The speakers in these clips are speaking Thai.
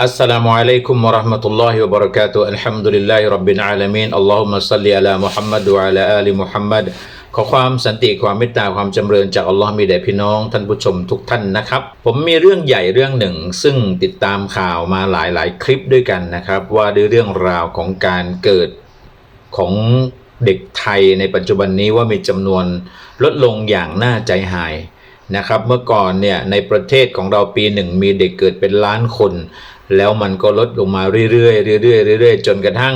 السلام عليكم ورحمة الله وبركاته الحمد لله رب العالمين اللهم صل على محمد وعلى آل محمد ขอความสันติความเมตตาความจำเริญจากอัลลอฮ์มีแด่พี่น้องท่านผู้ชมทุกท่านนะครับ ผมมีเรื่องใหญ่เรื่องหนึ่ง ซึ่งติดตามข่าวมาหลาย ๆ คลิปด้วยกันนะครับ ว่าด้วยเรื่องราวของการเกิด ของเด็กไทยในปัจจุบันนี้ว่ามีจำนวนลดลงอย่างน่าใจหาย นะครับเมื่อก่อนเนี่ยในประเทศของเราปีหนึ่งมีเด็กเกิดเป็นล้านคน แล้วมันก็ลดลงมาเรื่อยๆเรื่อยๆเรื่อยๆจนกระทั่ง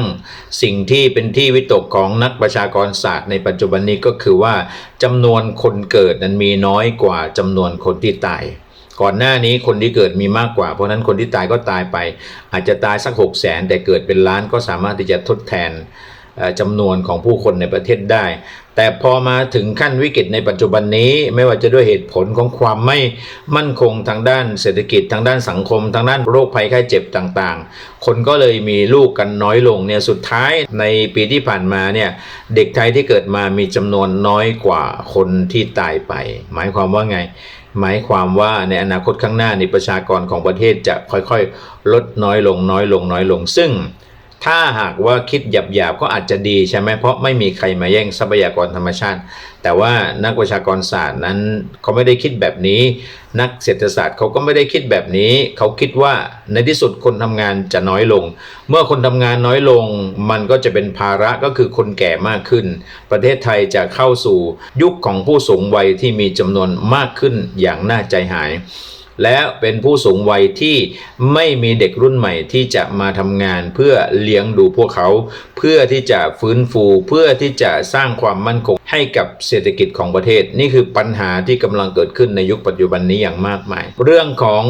สิ่งที่เป็นที่วิตกของนักประชากรศาสตร์ในปัจจุบันนี้ก็คือว่าจำนวนคนเกิดนั้นมีน้อยกว่าจำนวนคนที่ตายก่อนหน้านี้คนที่เกิดมีมากกว่า เพราะนั้นคนที่ตายก็ตายไป อาจจะตายสักหกแสนแต่เกิดเป็นล้านก็สามารถที่จะทดแทนจำนวนของผู้คนในประเทศได้ แต่พอมาถึงขั้นวิกฤตในปัจจุบันนี้ไม่ว่าจะด้วยเหตุผลของความไม่มั่นคงทางด้านเศรษฐกิจทางด้านสังคม ทางด้านโรคภัยไข้เจ็บต่างๆ คนก็เลยมีลูกกันน้อยลงเนี่ยสุดท้ายในปีที่ผ่านมาเนี่ยเด็กไทยที่เกิดมามีจำนวนน้อยกว่าคนที่ตายไป หมายความว่าไงหมายความว่าในอนาคตข้างหน้าในประชากรของประเทศจะค่อยๆ ลดน้อยลงน้อยลงน้อยลง ซึ่ง ถ้าหากว่าคิดหยาบๆก็อาจจะดีใช่ไหมเพราะไม่มีใครมาแย่งทรัพยากรธรรมชาติ แต่ว่านักประชากรศาสตร์นั้นเขาไม่ได้คิดแบบนี้ นักเศรษฐศาสตร์เขาก็ไม่ได้คิดแบบนี้ เขาคิดว่าในที่สุดคนทำงานจะน้อยลง เมื่อคนทำงานน้อยลง มันก็จะเป็นภาระก็คือคนแก่มากขึ้น ประเทศไทยจะเข้าสู่ยุคของผู้สูงวัยที่มีจำนวนมากขึ้นอย่างน่าใจหาย และเป็นผู้สูงวัยที่ไม่มีเด็กรุ่นใหม่ที่จะมาทำงานเพื่อเลี้ยงดูพวกเขา เพื่อที่จะฟื้นฟูเพื่อที่จะสร้างความมั่นคงให้กับเศรษฐกิจของประเทศ นี่คือปัญหาที่กำลังเกิดขึ้นในยุคปัจจุบันนี้อย่างมากมาย เรื่องของ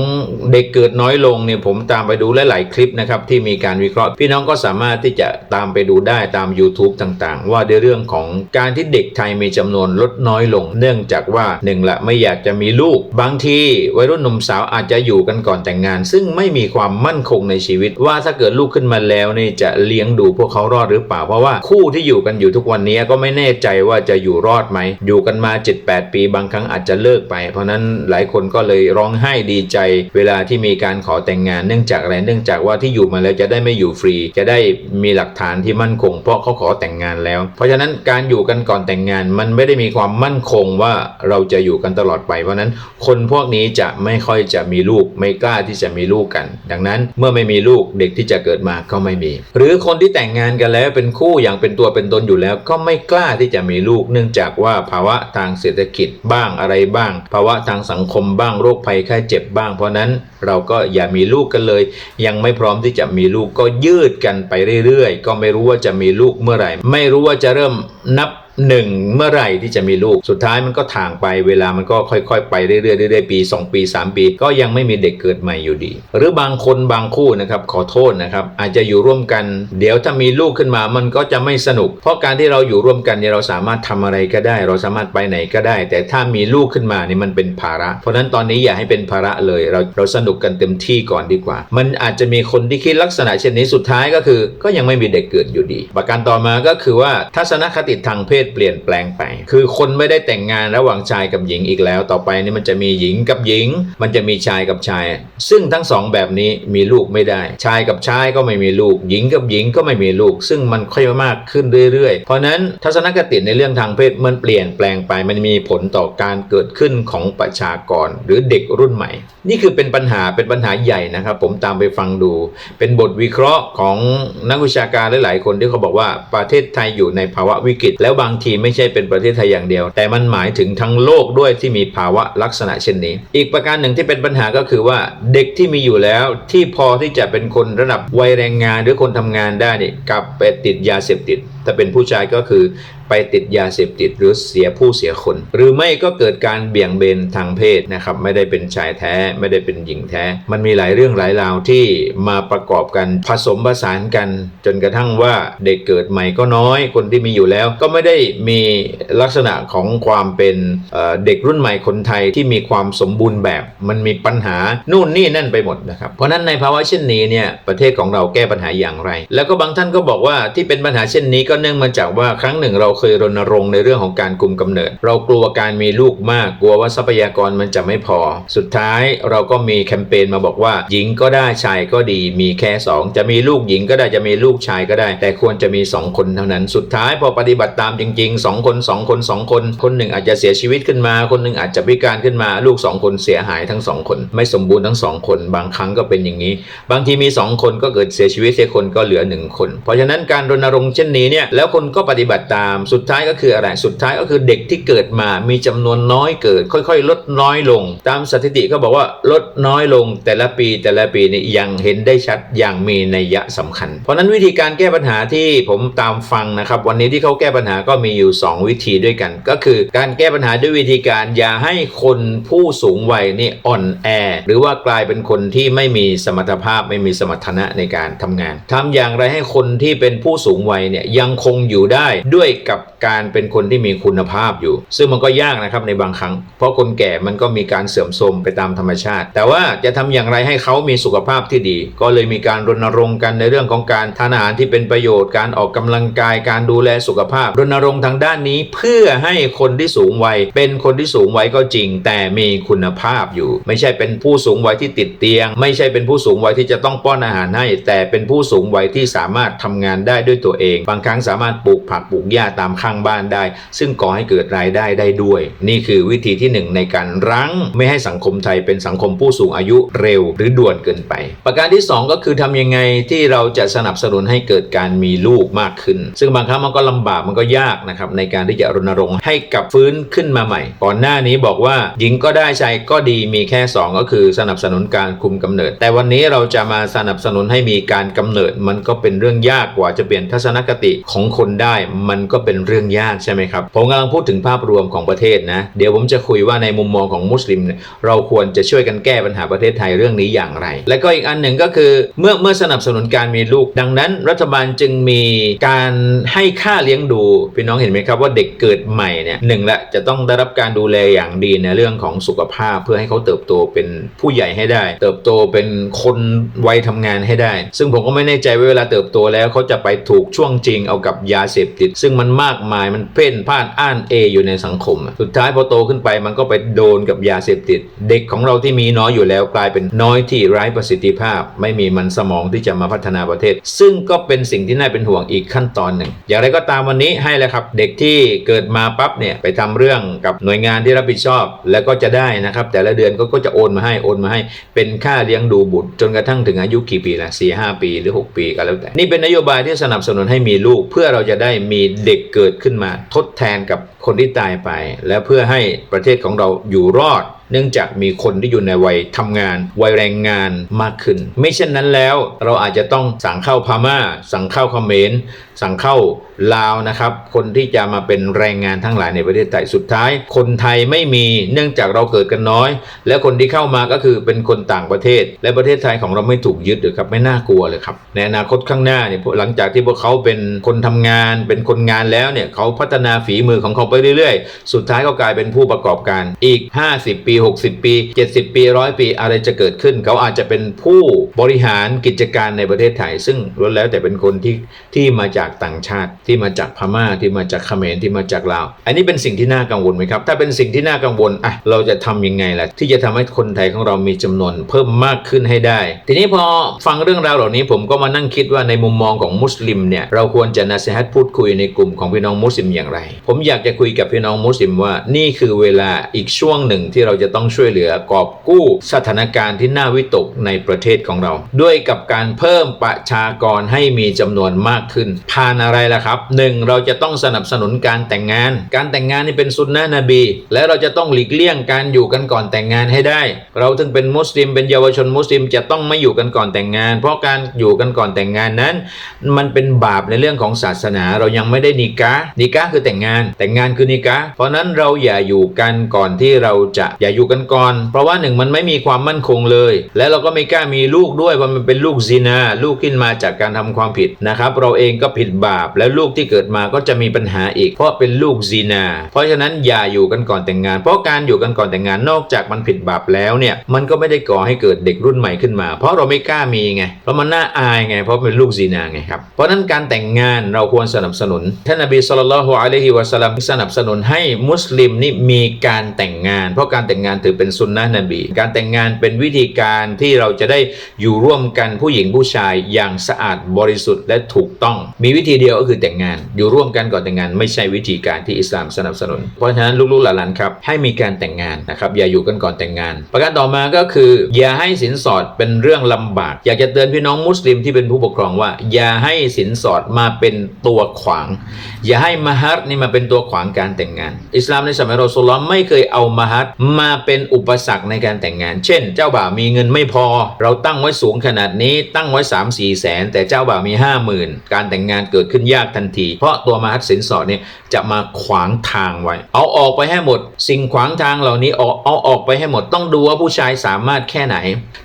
เด็กเกิดน้อยลงเนี่ยผมตามไปดูหลาย ๆ คลิปนะครับที่มีการวิเคราะห์ พี่น้องก็สามารถที่จะตามไปดูได้ตาม YouTube ต่าง ๆ ว่าในเรื่องของการที่เด็กไทยมีจำนวนลดน้อยลง เนื่องจากว่าหนึ่งละไม่อยากจะมีลูก บางทีวัยรุ่นหนุ่มสาวอาจจะอยู่กันก่อนแต่งงาน ซึ่งไม่มีความมั่นคงในชีวิตว่าถ้าเกิดลูกขึ้นมาแล้วนี่จะเลี้ยงดูพวกเขารอดหรือเปล่า เพราะว่าคู่ที่อยู่กันอยู่ทุกวันนี้ก็ไม่แน่ใจว่าจะอยู่รอดไหม อยู่กันมา 7-8 ปีบางครั้งอาจจะเลิกไป เพราะนั้นหลายคนก็เลยร้องไห้ดีใจ เวลาที่มีการขอแต่งงานเนื่องจากอะไรเนื่องจากว่าที่อยู่มาแล้วจะได้ไม่อยู่ฟรี จะได้มีหลักฐานที่มั่นคง เพราะเขาขอแต่งงานแล้ว เพราะฉะนั้นการอยู่กันก่อนแต่งงานมันไม่ได้มีความมั่นคงว่าเราจะอยู่กันตลอดไป เพราะนั้นคนพวกนี้จะไม่ค่อยจะมีลูกไม่กล้าที่จะมีลูกกัน ดังนั้นเมื่อไม่มีลูกเด็กที่จะเกิดมาก็ไม่มี หรือคนที่แต่งงานกันแล้วเป็นคู่อย่างเป็นตัวเป็นตนอยู่แล้ว ก็ไม่กล้าที่จะมีลูก เนื่องจากว่าภาวะทางเศรษฐกิจบ้างอะไรบ้าง ภาวะทางสังคมบ้างโรคภัยไข้เจ็บบ้าง เพราะนั้นเราก็อย่ามีลูกกันเลย ยังไม่พร้อมที่จะมีลูกก็ยืดกันไปเรื่อยๆ ก็ไม่รู้ว่าจะมีลูกเมื่อไหร่ ไม่รู้ว่าจะเริ่มนับ หนึ่งเมื่อไหร่ที่จะมีลูกสุดท้ายมันก็ถ่างไปเวลามันก็ค่อยๆ ไปเรื่อยๆเรื่อยๆปี 2 ปี 3 ปี ก็ยังไม่มีเด็กเกิดใหม่อยู่ดี หรือบางคนบางคู่นะครับขอโทษนะครับอาจจะอยู่ร่วมกัน เดี๋ยวถ้ามีลูกขึ้นมามันก็จะไม่สนุก เพราะการที่เราอยู่ร่วมกันเนี่ยเราสามารถทำอะไรก็ได้ เราสามารถไปไหนก็ได้ แต่ถ้ามีลูกขึ้นมานี่มันเป็นภาระ เพราะฉะนั้นตอนนี้อย่าให้เป็นภาระเลย เราเราสนุกกันเต็มที่ก่อนดีกว่า มันอาจจะมีคนที่คิดลักษณะเช่นนี้สุดท้ายก็คือ ก็ยังไม่มีเด็กเกิดอยู่ดี ประการต่อมาก็คือว่าทัศนคติทางเพศเปลี่ยนแปลงไป คือคนไม่ได้แต่งงานระหว่างชายกับหญิงอีกแล้ว ต่อไปนี่มันจะมีหญิงกับหญิง มันจะมีชายกับชาย ซึ่งทั้งสองแบบนี้มีลูกไม่ได้ ชายกับชายก็ไม่มีลูก หญิงกับหญิงก็ไม่มีลูก ซึ่งมันค่อยมากขึ้นเรื่อยๆ เพราะนั้นทัศนคติในเรื่องทางเพศมันเปลี่ยนแปลงไป มันมีผลต่อการเกิดขึ้นของประชากรหรือเด็กรุ่นใหม่ นี่คือเป็นปัญหาเป็นปัญหาใหญ่นะครับ ผมตามไปฟังดู เป็นบทวิเคราะห์ของนักวิชาการหลายๆ คนที่เขาบอกว่าประเทศไทยอยู่ในภาวะวิกฤตแล้วบางทีไม่ใช่เป็นประเทศไทยอย่างเดียว แต่มันหมายถึงทั้งโลกด้วยที่มีภาวะลักษณะเช่นนี้ อีกประการหนึ่งที่เป็นปัญหาก็คือว่าเด็กที่มีอยู่แล้วที่พอที่จะเป็นคนระดับวัยแรงงานหรือคนทำงานได้นี่กลับไปติดยาเสพติดถ้าเป็นผู้ชายก็คือไปติดยาเสพติดหรือเสียผู้เสียคน หรือไม่ก็เกิดการเบี่ยงเบนทางเพศนะครับ ไม่ได้เป็นชายแท้ ไม่ได้เป็นหญิงแท้ มันมีหลายเรื่องหลายราวที่มาประกอบกันผสมผสานกัน จนกระทั่งว่าเด็กเกิดใหม่ก็น้อยคนที่มีอยู่แล้ว ก็ไม่ได้มีลักษณะของความเป็นเด็กรุ่นใหม่คนไทยที่มีความสมบูรณ์แบบ มันมีปัญหานู่นนี่นั่นไปหมดนะครับเพราะฉะนั้นในภาวะเช่นนี้เนี่ยประเทศของเราแก้ปัญหาอย่างไร แล้วก็บางท่านก็บอกว่าที่เป็นปัญหาเช่นนี้ก็เนื่องมาจากว่าครั้งหนึ่งเราเคยรณรงค์ในเรื่องของการคุมกำเนิด เรากลัวการมีลูกมาก กลัวว่าทรัพยากรมันจะไม่พอ สุดท้ายเราก็มีแคมเปญมาบอกว่า หญิงก็ได้ชายก็ดีมีแค่สองจะมีลูกหญิงก็ได้จะมีลูกชายก็ได้ แต่ควรจะมีสองคนเท่านั้น สุดท้ายพอปฏิบัติตามจริงๆสองคนสองคนสองคน คนหนึ่งอาจจะเสียชีวิตขึ้นมา คนหนึ่งอาจจะพิการขึ้นมาลูกสองคนเสียหายทั้งสองคน ไม่สมบูรณ์ทั้งสองคน บางครั้งก็เป็นอย่างนี้ บางทีมีสองคนก็เกิดเสียชีวิตเสียคนก็เหลือหนึ่งคน เพราะฉะนั้นการรณรงค์เช่นนี้เนี่ยแล้วคนก็ปฏิบัติตามสุดท้ายก็คืออะไรสุดท้ายก็คือเด็กที่เกิดมามีจำนวนน้อยเกิด ค่อยๆ ลดน้อยลง ตามสถิติก็บอกว่าลดน้อยลงแต่ละปีแต่ละปีนี่ยังเห็นได้ชัดอย่างมีนัยยะสำคัญ เพราะนั้นวิธีการแก้ปัญหาที่ผมตามฟังนะครับ วันนี้ที่เขาแก้ปัญหาก็มีอยู่ 2 วิธีด้วยกัน ก็คือการแก้ปัญหาด้วยวิธีการอย่าให้คนผู้สูงวัยนี่อ่อนแอ หรือว่ากลายเป็นคนที่ไม่มีสมรรถภาพไม่มีสมรรถนะในการทำงานทำอย่างไรให้คนที่เป็นผู้สูงวัยเนี่ยยังคงอยู่ได้ด้วยกับการเป็นคนที่มีคุณภาพอยู่ ซึ่งมันก็ยากนะครับในบางครั้ง เพราะคนแก่มันก็มีการเสื่อมโทรมไปตามธรรมชาติ แต่ว่าจะทำอย่างไรให้เขามีสุขภาพที่ดี ก็เลยมีการรณรงค์กันในเรื่องของการทานอาหารที่เป็นประโยชน์การออกกำลังกายการดูแลสุขภาพ รณรงค์ทางด้านนี้เพื่อให้คนที่สูงวัย เป็นคนที่สูงวัยก็จริง แต่มีคุณภาพอยู่ ไม่ใช่เป็นผู้สูงวัยที่ติดเตียง ไม่ใช่เป็นผู้สูงวัยที่จะต้องป้อนอาหารให้ แต่เป็นผู้สูงวัยที่สามารถทำงานได้ด้วยตัวเอง บางครั้งสามารถปลูกผักปลูกหญ้าตามข้างบ้านได้ ซึ่งก่อให้เกิดรายได้ได้ด้วย นี่คือวิธีที่หนึ่งในการรั้งไม่ให้สังคมไทยเป็นสังคมผู้สูงอายุเร็วหรือด่วนเกินไป ประการที่สองก็คือทำยังไงที่เราจะสนับสนุนให้เกิดการมีลูกมากขึ้น ซึ่งบางครั้งมันก็ลำบากมันก็ยากนะครับในการที่จะรณรงค์ให้กลับฟื้นขึ้นมาใหม่ ก่อนหน้านี้บอกว่าหญิงก็ได้ชายก็ดีมีแค่สองก็คือสนับสนุนการคุมกำเนิด แต่วันนี้เราจะมาสนับสนุนให้มีการกำเนิดมันก็เป็นเรื่องยากกว่าจะเปลี่ยนทัศนคติของคนได้มันก็เป็นเรื่องยากใช่ไหมครับ ผมกำลังพูดถึงภาพรวมของประเทศนะ เดี๋ยวผมจะคุยว่าในมุมมองของมุสลิม เราควรจะช่วยกันแก้ปัญหาประเทศไทยเรื่องนี้อย่างไร และก็อีกอันหนึ่งก็คือเมื่อเมื่อสนับสนุนการมีลูก ดังนั้น รัฐบาลจึงมีการให้ค่าเลี้ยงดูพี่น้องเห็นไหมครับว่าเด็กเกิดใหม่เนี่ยหนึ่งละจะต้องได้รับการดูแลอย่างดีในเรื่องของสุขภาพ เพื่อให้เขาเติบโตเป็นผู้ใหญ่ให้ได้ เติบโตเป็นคนวัยทำงานให้ได้ ซึ่งผมก็ไม่แน่ใจว่าเวลาเติบโตแล้วเขาจะไปถูกช่วงจริงเอากับยาเสพติด ซึ่งมันมากมายมันเพ่นพ่านอ้านเออยู่ในสังคม สุดท้ายพอโตขึ้นไปมันก็ไปโดนกับยาเสพติด เด็กของเราที่มีน้อยอยู่แล้วกลายเป็นน้อยที่ไร้ประสิทธิภาพ ไม่มีมันสมองที่จะมาพัฒนาประเทศ ซึ่งก็เป็นสิ่งที่น่าเป็นห่วงอีกขั้นตอนหนึ่ง อย่างไรก็ตามวันนี้ให้แล้วครับ เด็กที่เกิดมาปั๊บเนี่ยไปทำเรื่องกับหน่วยงานที่รับผิดชอบ แล้วก็จะได้นะครับ แต่ละเดือนก็จะโอนมาให้โอนมาให้ เป็นค่าเลี้ยงดูบุตร จนกระทั่งถึงอายุกี่ปีละสี่ห้าปีหรือ 6 ปีก็แล้วแต่นี่เป็นนโยบายที่สนับสนุนให้มีลูกเพื่อเราจะได้มีเด็กเกิดขึ้นมา ทดแทนกับคนที่ตายไป และเพื่อให้ประเทศของเราอยู่รอด เนื่องจากมีคนที่อยู่ในวัยทำงาน วัยแรงงานมากขึ้น ไม่เช่นนั้นแล้วเราอาจจะต้องสั่งเข้าพม่า สั่งเข้าเขมรสั่งเข้าลาวนะครับ คนที่จะมาเป็นแรงงานทั้งหลายในประเทศไทยสุดท้าย คนไทยไม่มีเนื่องจากเราเกิดกันน้อย และคนที่เข้ามาก็คือเป็นคนต่างประเทศ และประเทศไทยของเราไม่ถูกยึดหรือครับไม่น่ากลัวเลยครับในอนาคตข้างหน้าเนี่ยหลังจากที่พวกเขาเป็นคนทำงาน เป็นคนงานแล้วเนี่ยเขาพัฒนาฝีมือของเขาไปเรื่อยๆ สุดท้ายก็กลายเป็นผู้ประกอบการอีก 50 ปี60 ปี 70 ปีร้อยปีอะไรจะเกิดขึ้น เขาอาจจะเป็นผู้บริหารกิจการในประเทศไทย ซึ่งล้วนแล้วแต่เป็นคนที่ที่มาจากต่างชาติ ที่มาจากพม่าที่มาจากเขมรที่มาจากลาว อันนี้เป็นสิ่งที่น่ากังวลไหมครับ ถ้าเป็นสิ่งที่น่ากังวลอะเราจะทำยังไงล่ะที่จะทำให้คนไทยของเรามีจำนวนเพิ่มมากขึ้นให้ได้ ทีนี้พอฟังเรื่องราวเหล่านี้ผมก็มานั่งคิดว่าในมุมมองของมุสลิมเนี่ยเราควรจะนาซีฮัตพูดคุยในกลุ่มของพี่น้องมุสลิมอย่างไร ผมอยากจะคุยกับพี่น้องมุสลิมว่านี่คือเวลาอีกช่วงหนึ่งที่เราจะต้องช่วยเหลือกอบกู้สถานการณ์ที่น่าวิตกในประเทศของเรา ด้วยกับการเพิ่มประชากรให้มีจำนวนมากขึ้น ผ่านอะไรล่ะครับหนึ่งเราจะต้องสนับสนุนการแต่งงาน การแต่งงานนี่เป็นสุนนะนบี และเราจะต้องหลีกเลี่ยงการอยู่กันก่อนแต่งงานให้ได้ เราถึงเป็นมุสลิมเป็นเยาวชนมุสลิมจะต้องไม่อยู่กันก่อนแต่งงาน เพราะการอยู่กันก่อนแต่งงานนั้น มันเป็นบาปในเรื่องของศาสนา เรายังไม่ได้นิกะนิกะคือแต่งงาน แต่งงานคือนิกะเพราะนั้นเราอย่าอยู่กันก่อนที่เราจะอย่าอยู่กันก่อน เพราะว่าหนึ่งมันไม่มีความมั่นคงเลย และเราก็ไม่กล้ามีลูกด้วยเพราะมันเป็นลูกซินาลูกขึ้นมาจากการทำความผิดนะครับเราเองก็ผิดบาปแล้วลูกที่เกิดมาก็จะมีปัญหาอีก เพราะเป็นลูกซินา เพราะฉะนั้นอย่าอยู่กันก่อนแต่งงาน เพราะการอยู่กันก่อนแต่งงานนอกจากมันผิดบาปแล้วเนี่ยมันก็ไม่ได้ก่อให้เกิดเด็กรุ่นใหม่ขึ้นมา เพราะเราไม่กล้ามีไงเพราะมันน่าอายไง เพราะเป็นลูกซีนาไงครับเพราะฉะนั้นการแต่งงานเราควรสนับสนุนท่านนบีสุลต่านละฮ์อะลัยฮิวะสัลลัมสนับสนุนให้มุสลิมนี่มีการแต่งงาน เพราะการแต่งงานถือเป็นสุนนะนบี การแต่งงานเป็นวิธีการที่เราจะได้อยู่ร่วมกันผู้หญิงผู้ชายอย่างสะอาดบริสุทธิ์และถูกต้อง มีวิธีเดียวก็คือแต่งงาน อยู่ร่วมกันก่อนแต่งงานไม่ใช่วิธีการที่อิสลามสนับสนุน เพราะฉะนั้นลูกๆหลานๆครับให้มีการแต่งงานนะครับอย่าอยู่กันก่อนแต่งงาน ประการต่อมาก็คือ อย่าให้สินสอดเป็นเรื่องลำบาก อยากจะเตือนพี่น้องมุสลิมที่เป็นผู้ปกครองว่า อย่าให้สินสอดมาเป็นตัวขวาง อย่าให้มหัรนี่มาเป็นตัวขวางการแต่งงาน อิสลามในสมัยรอสูลลอฮ์ไม่เคยเอามหัรมาเป็นอุปสรรคในการแต่งงาน เช่น เจ้าบ่าวมีเงินไม่พอ เราตั้งไว้สูงขนาดนี้ตั้งไว้ 3 4แสน แต่เจ้าบ่าวมี 5 0,000 การแต่งงานเกิดขึ้นยากทันที เพราะตัวมหัรสินสอดเนี่ยจะมาขวางทางไว้ เอาออกไปให้หมด สิ่งขวางทางเหล่านี้เอาเอาออกไปให้หมดต้องดูว่าผู้ชายสามารถแค่ไหน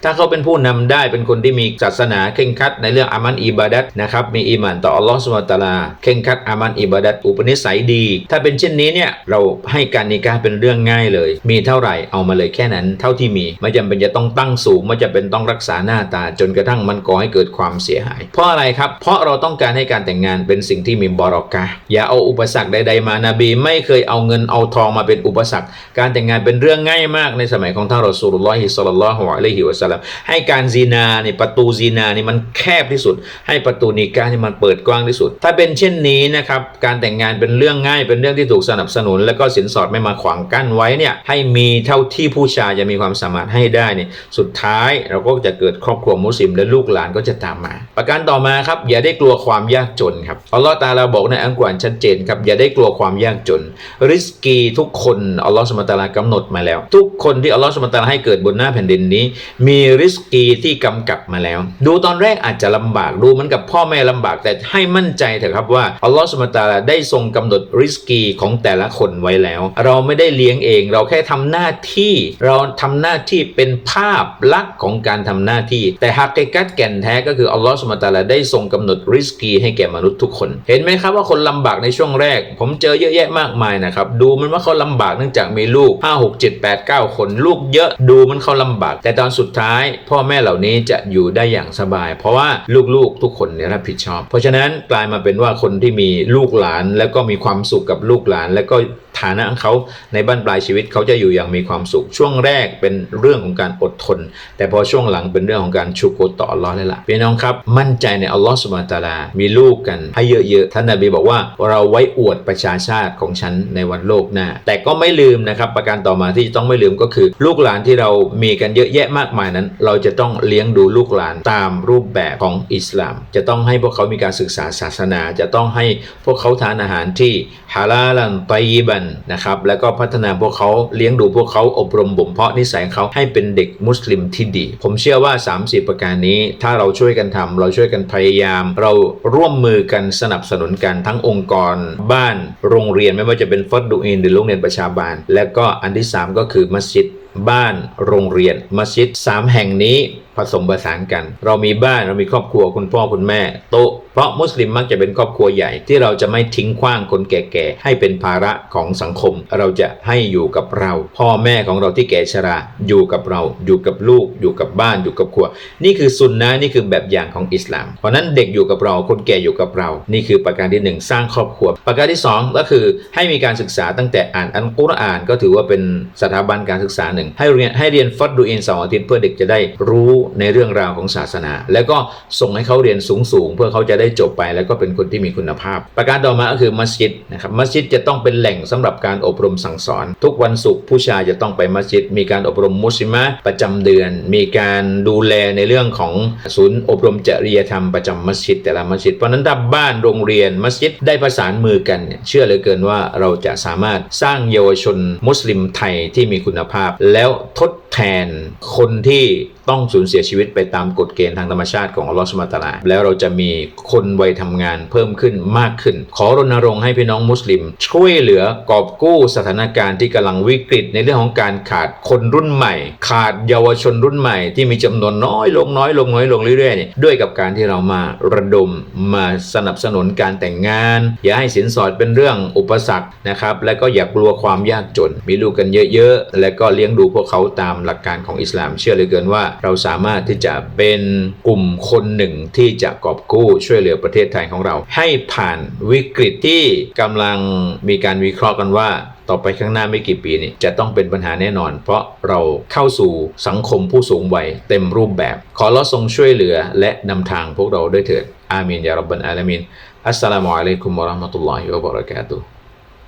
ถ้าเขาเป็นผู้นำได้เป็นคนที่มีศาสนาเคร่งครัดในเรื่องอามันอิบาดัตนะครับมีอีมานต่ออัลลอฮฺสุบตาลาเคร่งครัดอามันอิบาดัตอุปนิสัยดี ถ้าเป็นเช่นนี้เนี่ยเราให้การนิกาเป็นเรื่องง่ายเลย มีเท่าไหร่เอามาเลยแค่นั้นเท่าที่มีไม่จำเป็นจะต้องตั้งสูงไม่จำเป็นต้องรักษาหน้าตา จนกระทั่งมันก่อให้เกิดความเสียหาย เพราะอะไรครับ เพราะเราต้องการให้การแต่งงานเป็นสิ่งที่มีบารอกะอย่าเอาอุปสรรคใด ๆ มานาบีไม่เคยเอาเงินเอาทองมาเป็นอุปสรรค การแต่งงานเป็นเรื่องง่ายมากในสมัยของท่านรอสูลุลลอฮิศ็อลลัลลอฮุอะลัยฮิวะสัลลัมให้การซีนาเนี่ยประตูซีนานี่มันแคบที่สุด ให้ประตูนิกานี่มันเปิดกว้างที่สุด ถ้าเป็นเช่นนี้นะครับการแต่งงานเป็นเรื่องง่ายเป็นเรื่องที่ถูกสนับสนุน แล้วก็สินสอดไม่มาขวางกั้นไว้เนี่ยให้มีเท่าที่ผู้ชายจะมีความสามารถให้ได้เนี่ยสุดท้ายเราก็จะเกิดครอบครัวมุสลิม และลูกหลานก็จะตามมา ประการต่อมาครับ อย่าได้กลัวความยากจนครับอัลลอฮ์ตาลาบอกในอัลกุรอานชัดเจนครับอย่าได้กลัวความยากจน ริสกีทุกคนอัลลอฮ์สุบฮาตาลากำหนดมาแล้ว ทุกคนที่อัลลอฮ์สุบฮาตาลาให้เกิดบนหน้าแผ่นดินนี้ มีริสกีที่กำกับมาแล้ว ดูตอนแรกอาจจะลำบากดูเหมือนกับพ่อแม่ลำบากแต่ให้มั่นใจเถอะครับว่าอัลลอฮ์สุบฮาตาลาได้ทรงกำหนดริสกีของแต่ละคนไว้แล้ว เราไม่ได้เลี้ยงเอง เราแค่ทำหน้าที่เราทำหน้าที่เป็นภาพลักษณ์ของการทำหน้าที่ แต่ฮักเกกัตแก่นแท้ก็คืออัลลอฮ์สุบตะอาลาได้ทรงกำหนดริสกีให้แก่มนุษย์ทุกคน เห็นไหมครับว่าคนลำบากในช่วงแรก ผมเจอเยอะแยะมากมายนะครับ ดูมันว่าเขาลำบากเนื่องจากมีลูก 5 6 7 8 9 คนลูกเยอะดูมันเขาลำบาก แต่ตอนสุดท้าย พ่อแม่เหล่านี้จะอยู่ได้อย่างสบาย เพราะว่าลูกๆทุกคนเนี่ยรับผิดชอบ เพราะฉะนั้นกลายมาเป็นว่าคนที่มีลูกหลาน แล้วก็มีความสุขกับลูกหลาน แล้วก็ฐานะของเขาในบ้านปลายชีวิตเขาจะอยู่อย่างมีความสุข ช่วงแรกเป็นเรื่องของการอดทน แต่พอช่วงหลังเป็นเรื่องของการชุกรต่ออัลลอฮ์เลยล่ะพี่น้องครับมั่นใจในอัลลอฮ์สุบานตาลา มีลูกกันให้เยอะๆท่านนบีบอกว่าเราไว้อวดประชาชาติของฉันในวันโลกหน้า แต่ก็ไม่ลืมนะครับ ประการต่อมาที่ต้องไม่ลืมก็คือ ลูกหลานที่เรามีกันเยอะแยะมากมายนั้น เราจะต้องเลี้ยงดูลูกหลานตามรูปแบบของอิสลาม จะต้องให้พวกเขามีการศึกษาศาสนา จะต้องให้พวกเขาทานอาหารที่ฮาลาลันไตยิบันนะครับแล้วก็พัฒนาพวกเขาเลี้ยงดูพวกเขาอบรมบ่มเพาะนิสัยเขาให้เป็นเด็กมุสลิมที่ดี ผมเชื่อว่า 30 ประการนี้ ถ้าเราช่วยกันทำเราช่วยกันพยายาม เราร่วมมือกันสนับสนุนกันทั้งองค์กร บ้านโรงเรียนไม่ว่าจะเป็นฟัดดูอินหรือโรงเรียนประชาบาล และก็อันที่ 3 ก็คือมัสยิดบ้านโรงเรียนมัสยิด 3 แห่งนี้ ผสมผสานกัน เรามีบ้านเรามีครอบครัวคุณพ่อคุณแม่โต๊ะเพราะมุสลิมมักจะเป็นครอบครัวใหญ่ที่เราจะไม่ทิ้งขว้างคนแก่ๆให้เป็นภาระของสังคม เราจะให้อยู่กับเรา พ่อแม่ของเราที่แก่ชรา อยู่กับเรา อยู่กับลูก อยู่กับบ้านอยู่กับครัว นี่คือสุนนะนี่คือแบบอย่างของอิสลาม เพราะนั้นเด็กอยู่กับเราคนแก่อยู่กับเรา นี่คือประการที่หนึ่งสร้างครอบครัว ประการที่สองก็คือให้มีการศึกษาตั้งแต่อ่านอัลกุรอาน ก็ถือว่าเป็นสถาบันการศึกษาหนึ่งให้เรียนให้เรียนฟัดดูอินสาร์อาทิตย์เพื่อเด็กจะได้รู้ในเรื่องราวของศาสนา แล้วก็ส่งให้เขาเรียนสูงๆ เพื่อเขาจะได้จบไป แล้วก็เป็นคนที่มีคุณภาพ ประการต่อมาก็คือมัสยิดนะครับมัสยิดจะต้องเป็นแหล่งสำหรับการอบรมสั่งสอน ทุกวันศุกร์ผู้ชายจะต้องไปมัสยิด มีการอบรมมุสลิมะประจำเดือน มีการดูแลในเรื่องของศูนย์อบรมจริยธรรมประจำมัสยิดแต่ละมัสยิดเพราะนั้นถ้าบ้านโรงเรียนมัสยิดได้ประสานมือกันเนี่ยเชื่อเหลือเกินว่าเราจะสามารถสร้างเยาวชนมุสลิมไทยที่มีคุณภาพ แล้วทดแทนคนที่ต้องสูญเสียชีวิตไปตามกฎเกณฑ์ทางธรรมชาติของอัลลอฮฺสุบฮาตลาแล้วเราจะมีคนวัยทำงานเพิ่มขึ้นมากขึ้น ขอรณรงค์ให้พี่น้องมุสลิม ช่วยเหลือกอบกู้สถานการณ์ที่กำลังวิกฤต ในเรื่องของการขาดคนรุ่นใหม่ ขาดเยาวชนรุ่นใหม่ที่มีจำนวนน้อยลงน้อยลงน้อยลงเรื่อยๆเนี่ยด้วยกับการที่เรามาระดมมาสนับสนุนการแต่งงาน อย่าให้สินสอดเป็นเรื่องอุปสรรคนะครับและก็อย่ากลัวความยากจน มีลูกกันเยอะๆ และก็เลี้ยงดูพวกเขาตามหลักการของอิสลามเชื่อเหลือเกินว่า เราสามารถที่จะเป็นกลุ่มคนหนึ่งที่จะกอบกู้ช่วยเหลือประเทศไทยของเรา ให้ผ่านวิกฤตที่กำลังมีการวิเคราะห์กันว่าต่อไปข้างหน้าไม่กี่ปีนี่จะต้องเป็นปัญหาแน่นอน เพราะเราเข้าสู่สังคมผู้สูงวัยเต็มรูปแบบ ขอเรอทรงช่วยเหลือและนำทางพวกเราด้วยเถิดอาเมนยารับบันอาลามินอัสสลามุอะลัยกุมวะราะห์มะตุลลอฮิวะบะเราะกาตุฮ์